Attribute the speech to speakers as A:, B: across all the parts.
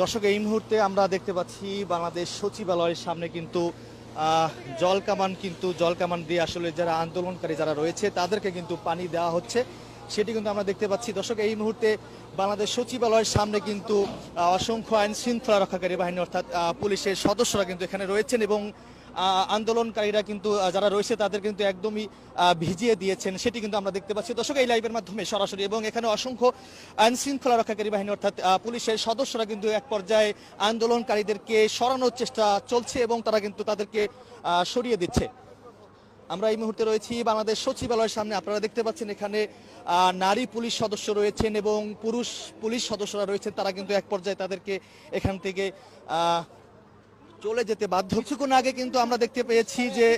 A: দর্শক, এই মুহূর্তে আমরা দেখতে পাচ্ছি বাংলাদেশ সচিবালয়ের সামনে কিন্তু জল কামান কিন্তু, জল কামান দিয়ে আসলে যারা আন্দোলনকারী যারা রয়েছে, তাদেরকে কিন্তু পানি দেওয়া হচ্ছে। সেটি কিন্তু আমরা দেখতে পাচ্ছি। দর্শক, এই মুহূর্তে বাংলাদেশ সচিবালয়ের সামনে কিন্তু অসংখ্য আইন শৃঙ্খলা রক্ষাকারী বাহিনী, অর্থাৎ পুলিশের সদস্যরা কিন্তু এখানে রয়েছেন এবং আন্দোলনকারীরা কিন্তু যারা রয়েছে তাদের কিন্তু একদমই ভিজিয়ে দিয়েছেন, সেটি কিন্তু আমরা দেখতে পাচ্ছি। দর্শক, এই লাইভের মাধ্যমে সরাসরি এবং এখানে অসংখ্য আইন শৃঙ্খলা রক্ষাকারী বাহিনী অর্থাৎ পুলিশের সদস্যরা কিন্তু এক পর্যায়ে আন্দোলনকারীদেরকে সরানোর চেষ্টা চলছে এবং তারা কিন্তু তাদেরকে সরিয়ে দিচ্ছে। আমরা এই মুহূর্তে রয়েছি বাংলাদেশ সচিবালয়ের সামনে। আপনারা দেখতে পাচ্ছেন এখানে নারী পুলিশ সদস্য রয়েছেন এবং পুরুষ পুলিশ সদস্যরা রয়েছেন। তারা কিন্তু এক পর্যায়ে তাদেরকে এখান থেকে চলে যেতে বাধ্য। কিছুক্ষণ আগে কিন্তু আমরা দেখতে পেয়েছি যে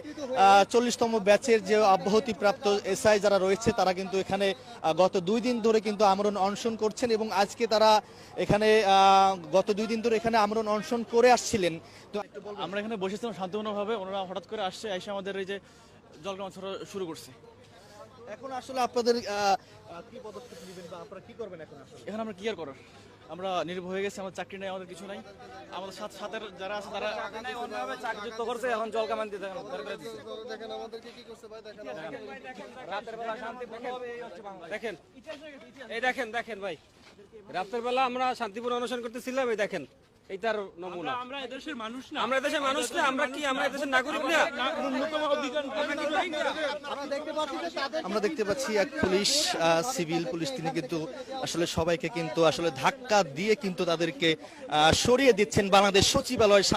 A: চল্লিশতম ব্যাচের যে অব্যাহতি প্রাপ্ত এসআই যারা রয়েছে তারা কিন্তু এখানে গত দুই দিন ধরে কিন্তু আমরণ অনশন করছেন এবং আজকে তারা এখানে গত দুই দিন ধরে এখানে আমরণ অনশন করে আসছিলেন। তো
B: আমরা এখানে বসেছিলাম শান্তিপূর্ণভাবে ওনারা হঠাৎ করে আসছে এসে আমাদের এই যে জলগ্রাম ছড়া শুরু করছে।
A: এখন আসলে আপনাদের কি পদক্ষেপ নেবেন বা আপনারা কি করবেন এখন আসলে?
B: এখন আমরা কি আর করার? আমরা নির্ভর হয়ে গেছি আমার চাকরি নাই, আমাদের কিছু নাই আমাদের সাথে সাথে যারা আছে, তারা
C: অন্যভাবে করছে, এখন জল কামান দিয়ে দেখেন, বের করে দিচ্ছে। রাতের বেলা এই হচ্ছে বাংলা। দেখেন, এই দেখেন দেখেন ভাই রাতের বেলা আমরা শান্তিপূর্ণ অনুষ্ঠান করতেছিলাম, এই দেখেন এইটার নমুনা।
D: আমরা এদেশের মানুষ না।
C: আমরা এদেশের মানুষ না আমরা কি আমরা এদেশের নাগরিক না?
D: ন্যূনতম অধিকার
A: আমরা দেখতে পাচ্ছি এক পুলিশ আহ, সিভিল পুলিশ তিনি কিন্তু আসলে সবাইকে কিন্তু আসলে ধাক্কা দিয়ে কিন্তু তাদেরকে আহ, সরিয়ে দিচ্ছেন বাংলাদেশ সচিবালয়ের সামনে।